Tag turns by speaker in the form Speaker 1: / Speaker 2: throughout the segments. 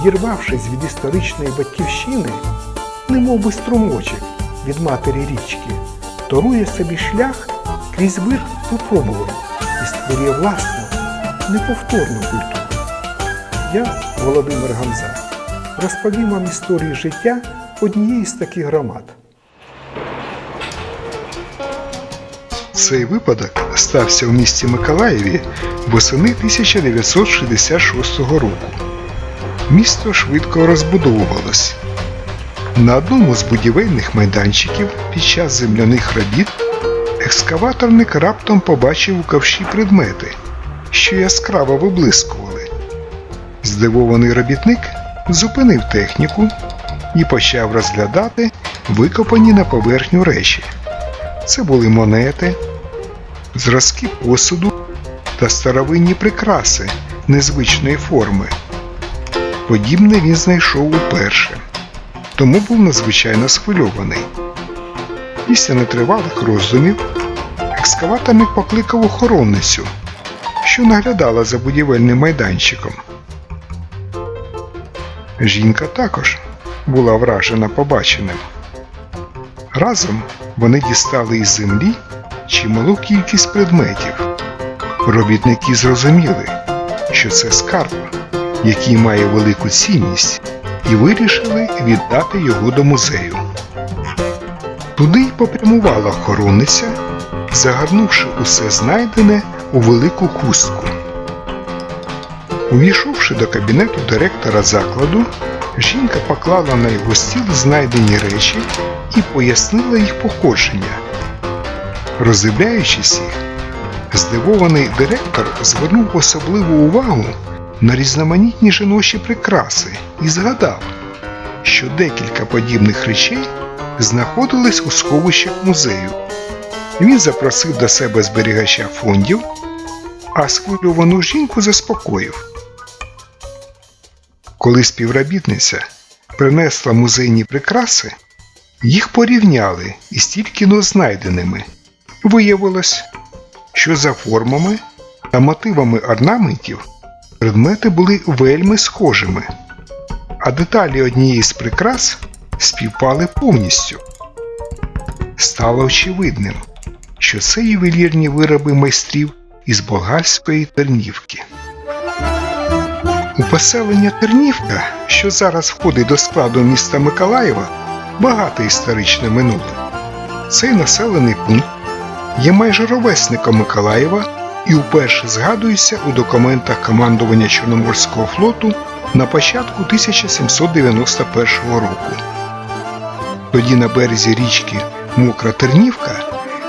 Speaker 1: Відірвавшись від історичної батьківщини, немов би струмочок від матері річки, торує собі шлях крізь вир випробувань і створює власну, неповторну культуру. Я, Володимир Гамза, розповім вам історію життя однієї з таких громад. Цей випадок стався у місті Миколаєві восени 1966 року. Місто швидко розбудовувалось. На одному з будівельних майданчиків під час земляних робіт екскаваторник раптом побачив у ковші предмети, що яскраво виблискували. Здивований робітник зупинив техніку і почав розглядати викопані на поверхню речі. Це були монети, зразки посуду та старовинні прикраси незвичної форми. Подібне він знайшов уперше, тому був надзвичайно схвильований. Після нетривалих роздумів екскаваторник покликав охоронницю, що наглядала за будівельним майданчиком. Жінка також була вражена побаченим. Разом вони дістали із землі чималу кількість предметів. Робітники зрозуміли, що це скарб, який має велику цінність, і вирішили віддати його до музею. Туди й попрямувала охоронниця, загорнувши усе знайдене у велику хустку. Увійшовши до кабінету директора закладу, жінка поклала на його стіл знайдені речі і пояснила їх походження. Роздивляючись їх, здивований директор звернув особливу увагу на різноманітні жіночі прикраси і згадав, що декілька подібних речей знаходились у сховищах музею. Він запросив до себе зберігача фондів, а схвильовану жінку заспокоїв. Коли співробітниця принесла музейні прикраси, їх порівняли із тільки но знайденими. Виявилось, що за формами та мотивами орнаментів предмети були вельми схожими, а деталі однієї з прикрас співпали повністю. Стало очевидним, що це ювелірні вироби майстрів із болгарської тернівки. У поселення Тернівка, що зараз входить до складу міста Миколаєва, багато історичне минуле. Цей населений пункт є майже ровесником Миколаєва і вперше згадується у документах командування Чорноморського флоту на початку 1791 року. Тоді на березі річки Мокра Тернівка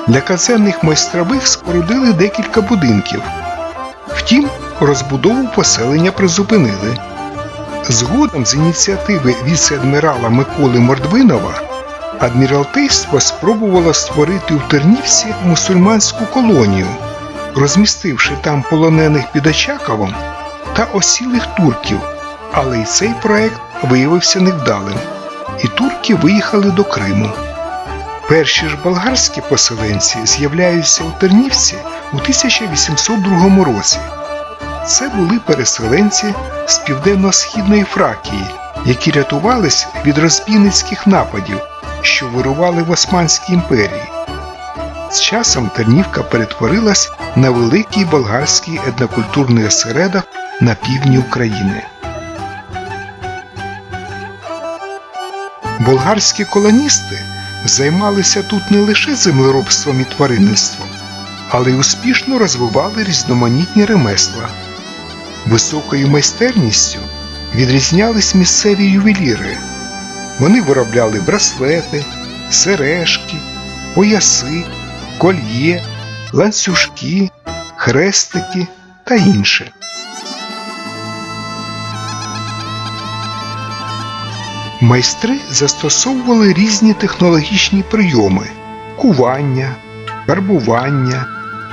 Speaker 1: для казенних майстрових спорудили декілька будинків. Втім, розбудову поселення призупинили. Згодом з ініціативи віце-адмірала Миколи Мордвинова адміралтейство спробувало створити у Тернівці мусульманську колонію, розмістивши там полонених під Очаковом та осілих турків, але й цей проект виявився невдалим, і турки виїхали до Криму. Перші ж болгарські поселенці з'являються у Тернівці у 1802 році. Це були переселенці з південно-східної Фракії, які рятувались від розбійницьких нападів, що вирували в Османській імперії. З часом Тернівка перетворилась на великий болгарський етнокультурний осередок на півдні України. Болгарські колоністи займалися тут не лише землеробством і тваринництвом, але й успішно розвивали різноманітні ремесла. Високою майстерністю відрізнялись місцеві ювеліри. Вони виробляли браслети, сережки, пояси, кольє, ланцюжки, хрестики та інше. Майстри застосовували різні технологічні прийоми кування, карбування,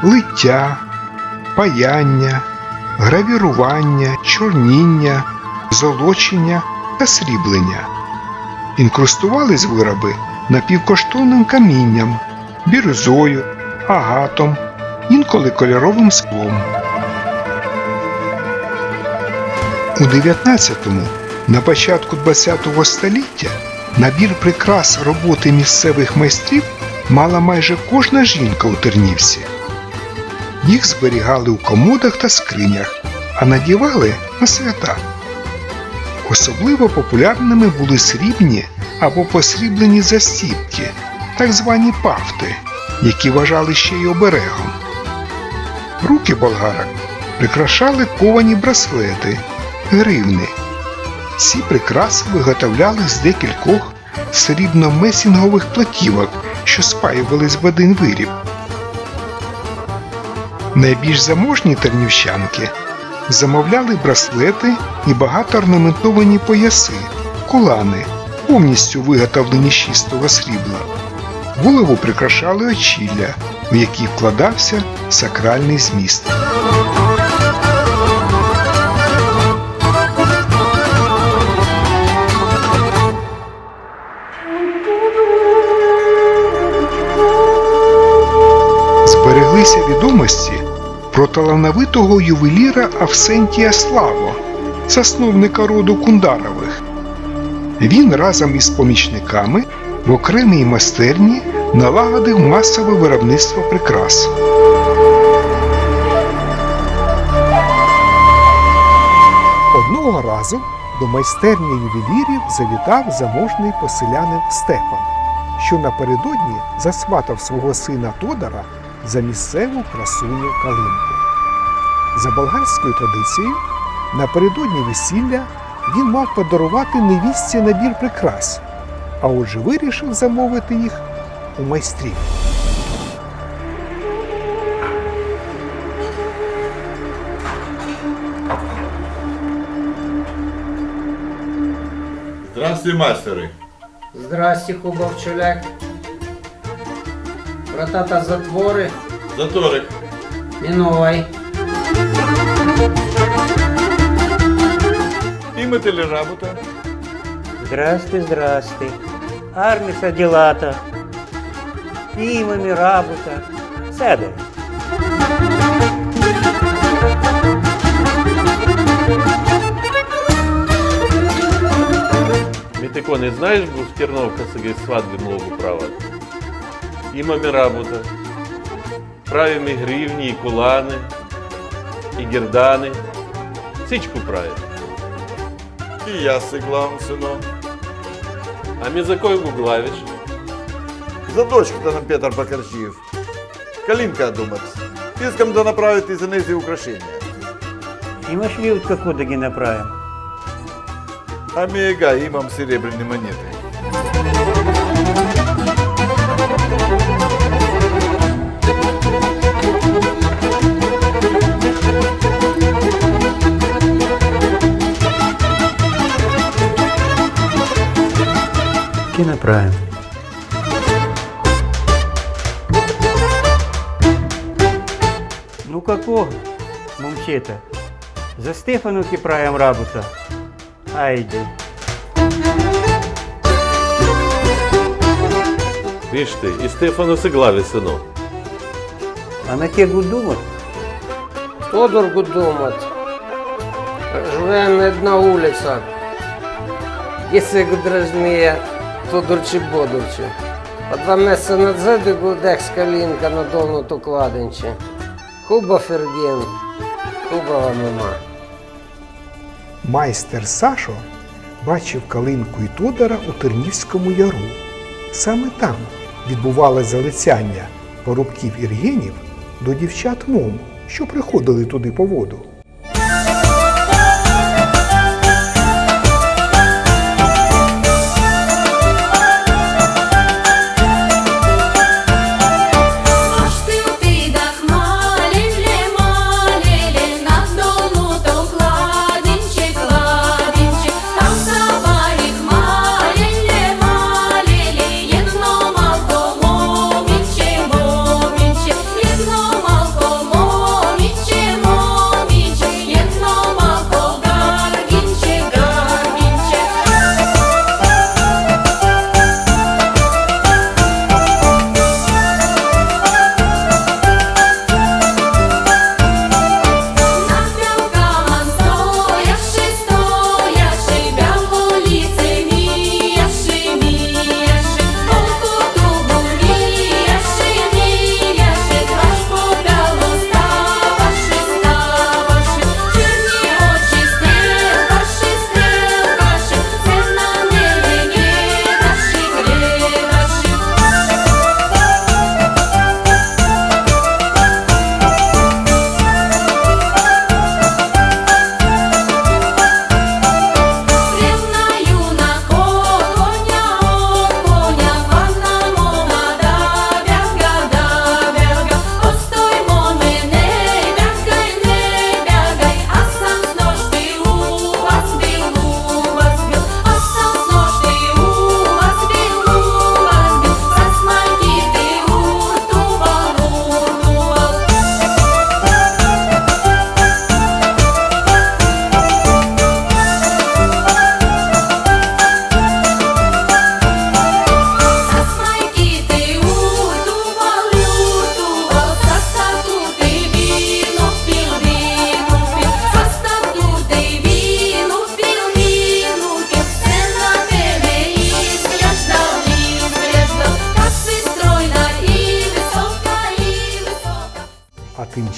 Speaker 1: лиття, паяння, гравірування, чорніння, золочення та сріблення. Інкрустувались вироби напівкоштовним камінням, бірюзою, агатом, інколи кольоровим склом. У 19-му, на початку 20-го століття, набір прикрас роботи місцевих майстрів мала майже кожна жінка у Тернівці. Їх зберігали у комодах та скринях, а надівали на свята. Особливо популярними були срібні або посріблені застіпки, так звані пафти, які вважали ще й оберегом. Руки болгарок прикрашали ковані браслети, гривни. Ці прикраси виготовляли з декількох срібно-месінгових платівок, що спаювались в один виріб. Найбільш заможні тернівщанки замовляли браслети і багато орнаментовані пояси, колани, повністю виготовлені з чистого срібла. Голову прикрашали очілля, в які вкладався сакральний зміст. Збереглися відомості про талановитого ювеліра Авсентія Славо, засновника роду Кундарових. Він разом із помічниками в окремій майстерні налагодив масове виробництво прикрас.
Speaker 2: Одного разу до майстерні ювелірів завітав заможний поселянин Степан, що напередодні засватав свого сина Тодора за місцеву красуню Калинку. За болгарською традицією, напередодні весілля він мав подарувати невістці набір прикрас, а отже вирішив замовити їх у майстрів.
Speaker 3: Здравствуй, мастеры.
Speaker 4: Здрасте, Хубовчуляк. Врата та затвори,
Speaker 3: Заторик.
Speaker 4: мінувай.
Speaker 3: Імити ли работа?
Speaker 5: Здрасте, здрасте. Арміса ділата. Імами работа. Седай.
Speaker 6: Ми тако не знаєш, бо в Терновка собі свадьби много права. Имаме работа. Правимо і гривні, і кулани, і гердани. Сичку правим.
Speaker 3: І я сиглам, сынок.
Speaker 6: А ми Гуглавич.
Speaker 3: За дочку-то нам Петр Покорчиев. Калинка думать. Иском-то направить из Инезии украшения.
Speaker 5: І ми шлют куди направим.
Speaker 3: А мега имам серебряные монеты.
Speaker 5: Ки направим. Ну какого, мумчета? За Стефану правим работа. Айди.
Speaker 6: Віж ти, і Стефану Сиглаві, синок.
Speaker 5: А на те думать?
Speaker 4: Тодор Гудомат. Живе не одна вулиця. Єси гудражніє Тодорчі Бодорчі. А два місяці назад гудех скалінка на долну ту кладенчі. Хуба Фергін, Хубова мама.
Speaker 2: Майстер Сашо бачив Калинку і Тодора у Тернівському яру. Саме там відбувалось залицяння порубків іргенів до дівчат мом, що приходили туди по воду.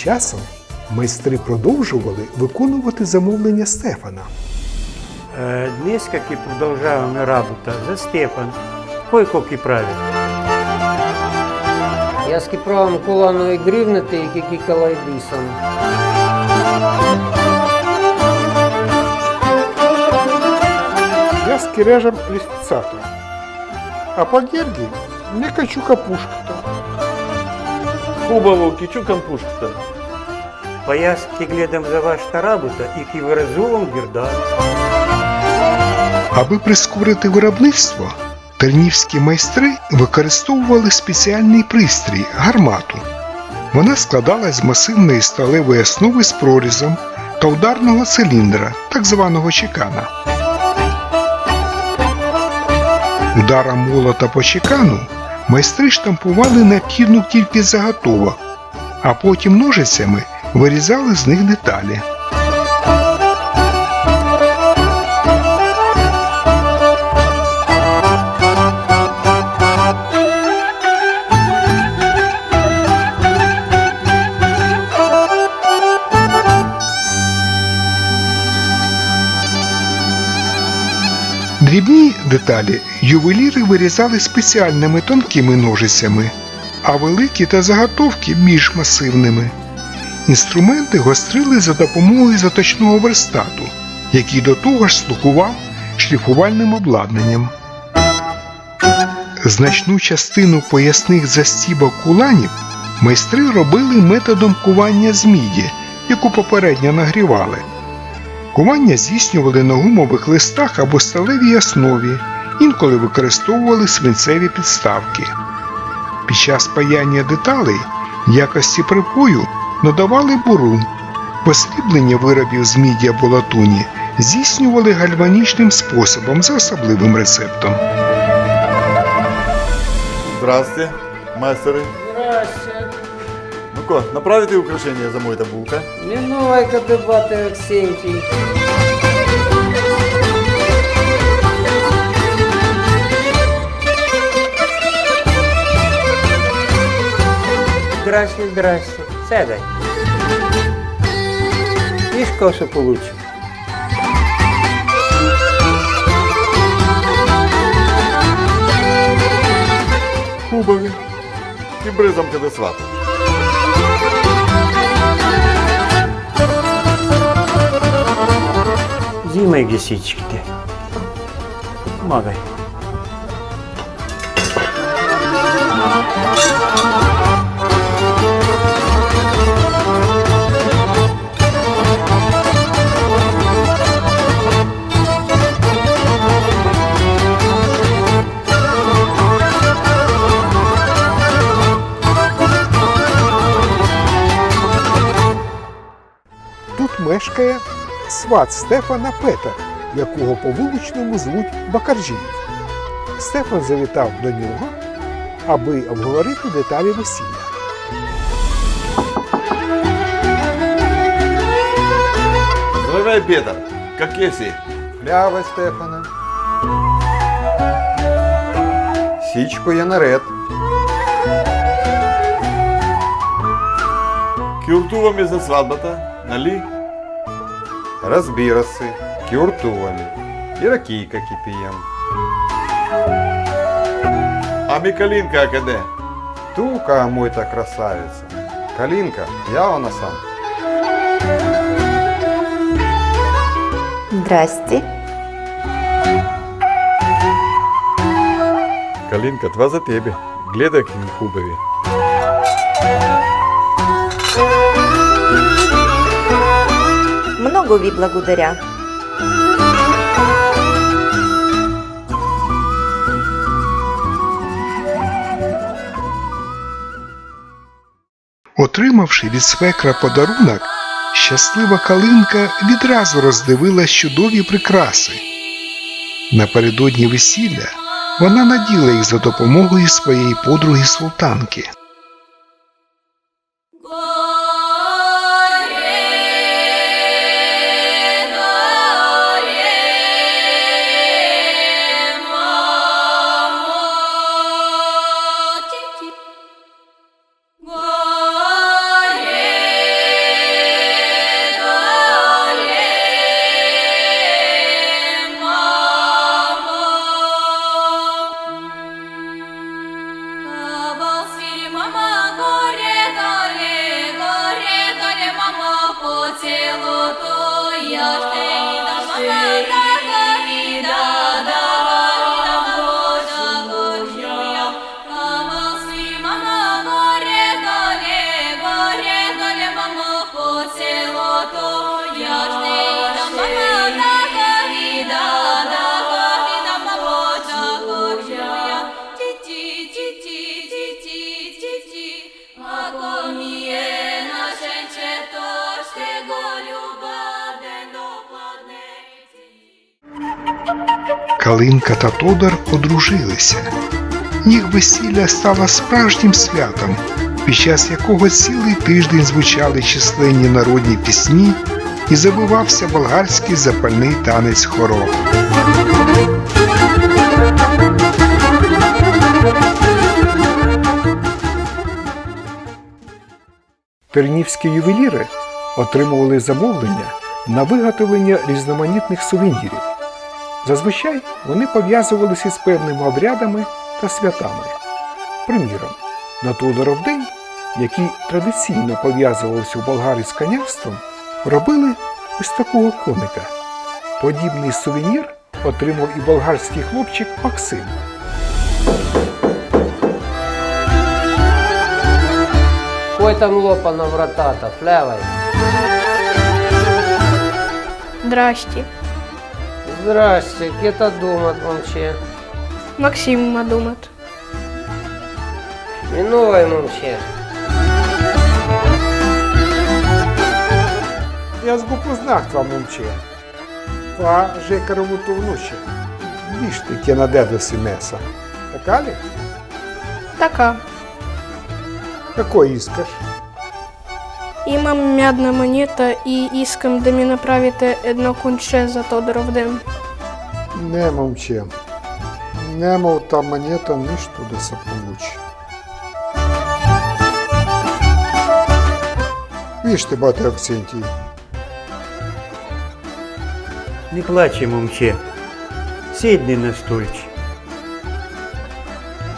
Speaker 2: Часом майстри продовжували виконувати замовлення Стефана.
Speaker 5: Днес, как и продолжаем работа, за Стефан. Кой-коки правит.
Speaker 4: Я з кіправом куланової гривнити і кікікалай дисом.
Speaker 2: Я с Кирежем листцата, а по Гергии не качу капушку-то.
Speaker 6: Кубову кичу кампушку-то.
Speaker 5: Пояс кигледом за ваш работа и киверзулом гердан.
Speaker 1: Аби прискорити виробництво, тернівські майстри використовували спеціальний пристрій гармату. Вона складалась з масивної сталевої основи з прорізом та ударного циліндра, так званого чекана. Ударом молота по чекану майстри штампували необхідну кількість заготовок, а потім ножицями вирізали з них деталі. Дрібні деталі ювеліри вирізали спеціальними тонкими ножицями, а великі та заготовки більш масивними. Інструменти гострили за допомогою заточного верстату, який до того ж слугував шліфувальним обладнанням. Значну частину поясних застібок куланів майстри робили методом кування з міді, яку попередньо нагрівали. Кування здійснювали на гумових листах або сталевій основі, інколи використовували свинцеві підставки. Під час паяння деталей якості припою надавали буру. Посріблення виробів з міді або латуні здійснювали гальванічним способом за особливим рецептом.
Speaker 3: Здрасте, майстери.
Speaker 4: Здрасте.
Speaker 3: Ну ко, направите украшения за мой табулка?
Speaker 4: Мінуйка дебати, Аксентій.
Speaker 5: Здрасте, здрасте. Седай. Ишь, косу получим.
Speaker 3: Кубові. І бризом тебе свата.
Speaker 5: Зимой лисички-то. Помогай.
Speaker 2: Тут мешкає сват Стефана Петер, якого по вуличному звуть Бакаржіїв. Стефан завітав до нього, аби обговорити деталі весілля.
Speaker 3: Заливай, Петр, как еси.
Speaker 7: Хляви, Стефане. Січку є наред.
Speaker 3: Кюртувами за свадьбата, нали?
Speaker 7: Розбіроси, кюртувами. І ракійка кипієм.
Speaker 3: А ми калинка каде?
Speaker 7: Тука, мой та красавиця. Калінка, я вона сам.
Speaker 8: Здрасте.
Speaker 3: Калинка, два за тебе. Гледай к Кубові.
Speaker 8: Много ви благодаря.
Speaker 1: Отримавши від свекра подарунок, щаслива калинка відразу роздивилась чудові прикраси. Напередодні весілля вона наділа їх за допомогою своєї подруги султанки. Калинка та Тодар одружилися. Їх весілля стало справжнім святом, під час якого цілий тиждень звучали численні народні пісні і забивався болгарський запальний танець хоров.
Speaker 2: Тернівські ювеліри отримували замовлення на виготовлення різноманітних сувенірів. Зазвичай вони пов'язувалися з певними обрядами та святами. Приміром, на Тодоров день, який традиційно пов'язувався у Болгарії з конярством, робили ось такого коника. Подібний сувенір отримав і болгарський хлопчик Максим.
Speaker 4: Кой там лопана вратата, флявай.
Speaker 8: Здрасте.
Speaker 4: Здрасте, где-то дома момче.
Speaker 8: Максим Мадумат.
Speaker 4: Минувай момче.
Speaker 2: Я згупознак вам момче. Па жекарову внуче. Віжте ке на дедоси меса. Така ли?
Speaker 8: Така.
Speaker 2: Какой искаш?
Speaker 8: Имам мядна монета и искам да ми направите едно кунче за Тодоров ден.
Speaker 2: Не момче. Нема от та монета нищо да се получи. Вижте, бате Аксентій,
Speaker 5: Не плаче, момче. Сідни на стульчик.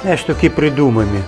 Speaker 5: Знаєш, таки придумані.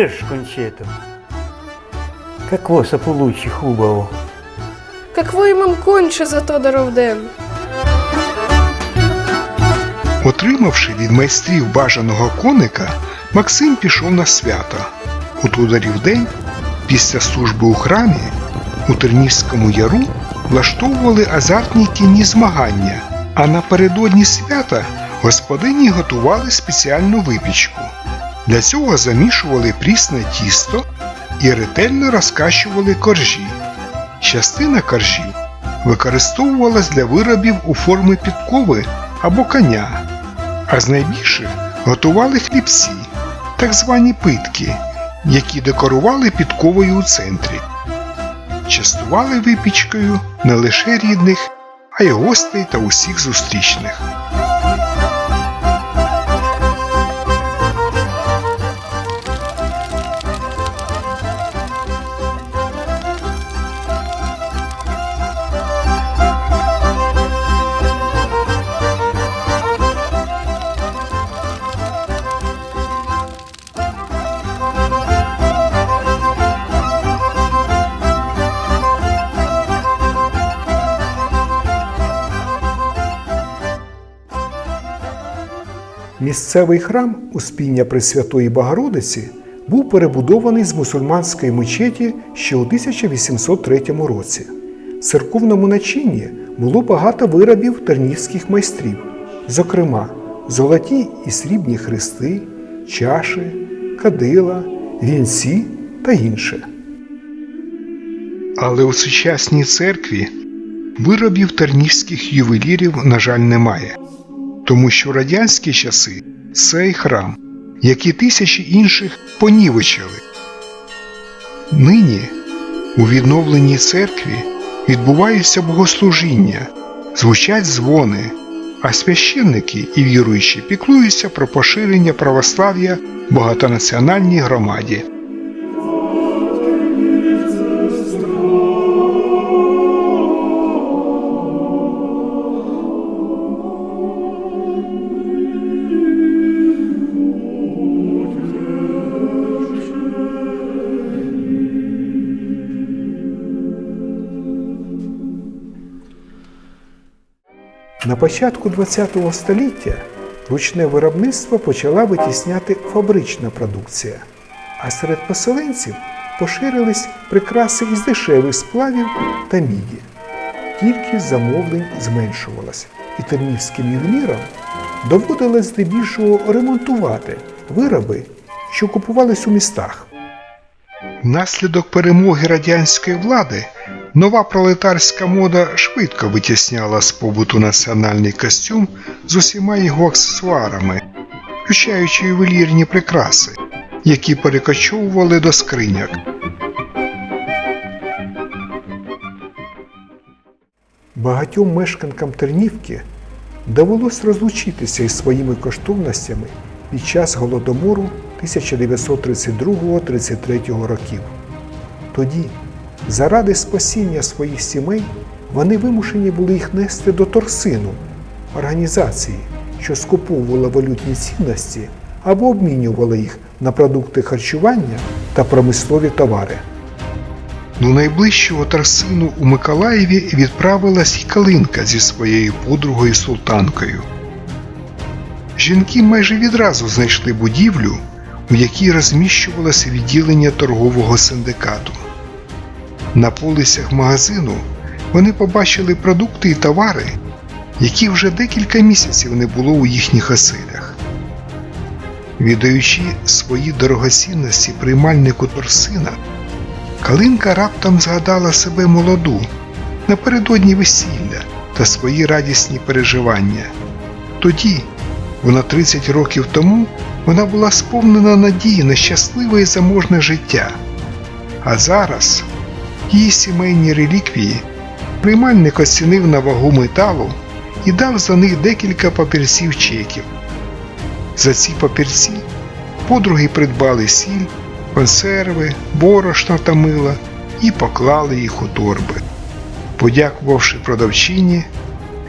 Speaker 5: Треш кончету. Какво са получи хубаво?
Speaker 8: Какво имам конче за Тодоров ден?
Speaker 1: Отримавши від майстрів бажаного коника, Максим пішов на свято. У Тударів день, після служби у храмі, у Тернівському яру влаштовували азартні кінні змагання, а напередодні свята господині готували спеціальну випічку. Для цього замішували прісне тісто і ретельно розкащували коржі. Частина коржів використовувалась для виробів у формі підкови або коня, а з найбільших готували хлібці, так звані питки, які декорували підковою у центрі. Частували випічкою не лише рідних, а й гостей та усіх зустрічних.
Speaker 2: Місцевий храм Успіння Пресвятої Богородиці був перебудований з мусульманської мечеті ще у 1803 році. В церковному начинні було багато виробів тернівських майстрів, зокрема, золоті і срібні хрести, чаші, кадила, вінці та інше.
Speaker 1: Але у сучасній церкві виробів тернівських ювелірів, на жаль, немає, тому що в радянські часи цей храм, як і тисячі інших, понівечили. Нині у відновленій церкві відбуваються богослужіння, звучать дзвони, а священники і віруючі піклуються про поширення православ'я в багатонаціональній громаді.
Speaker 2: На початку ХХ століття ручне виробництво почала витісняти фабрична продукція, а серед поселенців поширились прикраси із дешевих сплавів та міді. Кількість замовлень зменшувалась, і тернівським ювелірам доводилось здебільшого ремонтувати вироби, що купувались у містах.
Speaker 1: Внаслідок перемоги радянської влади нова пролетарська мода швидко витісняла з побуту національний костюм з усіма його аксесуарами, включаючи ювелірні прикраси, які перекочовували до скриняк.
Speaker 2: Багатьом мешканкам Тернівки довелось розлучитися із своїми коштовностями під час голодомору 1932-33 років. Тоді, заради спасіння своїх сімей, вони вимушені були їх нести до торсину організації, що скуповувала валютні цінності або обмінювала їх на продукти харчування та промислові товари.
Speaker 1: До найближчого Тарсину у Миколаєві відправилась й Калинка зі своєю подругою султанкою. Жінки майже відразу знайшли будівлю, у якій розміщувалося відділення торгового синдикату. На полицях магазину вони побачили продукти і товари, які вже декілька місяців не було у їхніх оселях. Віддаючи свої дорогоцінності приймальнику торсина, Калинка раптом згадала себе молоду напередодні весілля та свої радісні переживання. Тоді, вона 30 років тому, вона була сповнена надії на щасливе і заможне життя. А зараз її сімейні реліквії приймальник оцінив на вагу металу і дав за них декілька папірців чеків. За ці папірці подруги придбали сіль, консерви, борошно та мила і поклали їх у торби. Подякувавши продавчині,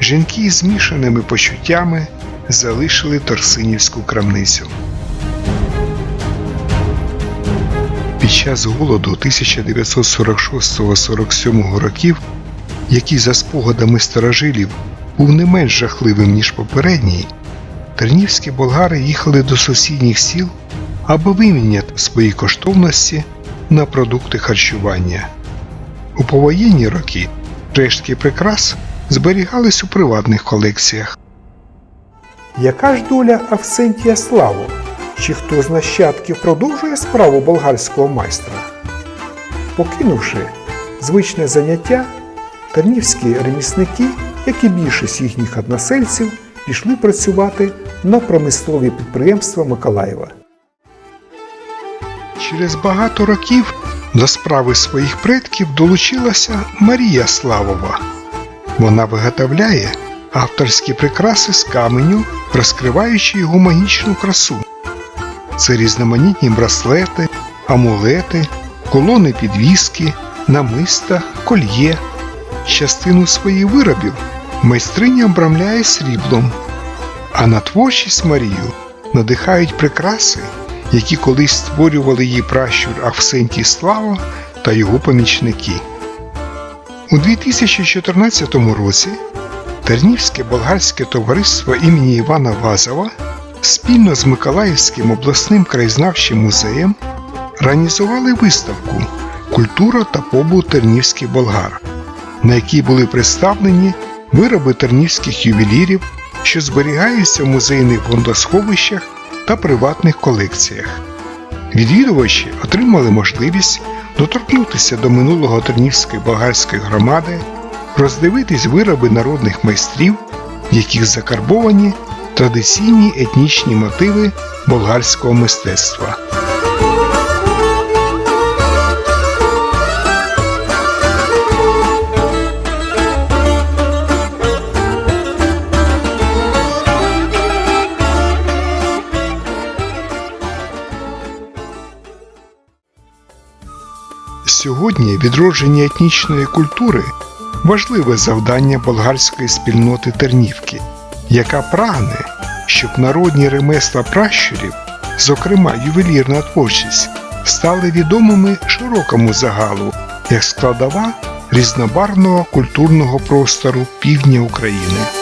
Speaker 1: жінки з змішаними почуттями залишили Торсинівську крамницю. Під час голоду 1946-47 років, який за спогадами старожилів був не менш жахливим, ніж попередній, тернівські болгари їхали до сусідніх сіл, аби виміняти свої коштовності на продукти харчування. У повоєнні роки рештки прикрас зберігались у приватних колекціях.
Speaker 2: Яка ж доля Авсентія Славу? Чи хто з нащадків продовжує справу болгарського майстра? Покинувши звичне заняття, тернівські ремісники, як і більшість їхніх односельців, пішли працювати на промислові підприємства Миколаєва.
Speaker 1: Через багато років до справи своїх предків долучилася Марія Славова. Вона виготовляє авторські прикраси з каменю, розкриваючи його магічну красу. Це різноманітні браслети, амулети, колони підвіски, намиста, кольє. Частину своїх виробів майстриня обрамляє сріблом, а на творчість Марію надихають прикраси, які колись створювали її пращур Авсентій Слава та його помічники. У 2014 році Тернівське болгарське товариство імені Івана Вазова спільно з Миколаївським обласним краєзнавчим музеєм організували виставку Культура та побут тернівських болгар, на якій були представлені вироби тернівських ювелірів, що зберігаються в музейних фондосховищах та приватних колекціях. Відвідувачі отримали можливість доторкнутися до минулого Тернівської болгарської громади, роздивитись вироби народних майстрів, яких закарбовані традиційні етнічні мотиви болгарського мистецтва. Сьогодні відродження етнічної культури важливе завдання болгарської спільноти Тернівки, яка прагне, щоб народні ремесла пращурів, зокрема ювелірна творчість, стали відомими широкому загалу як складова різнобарного культурного простору півдня України.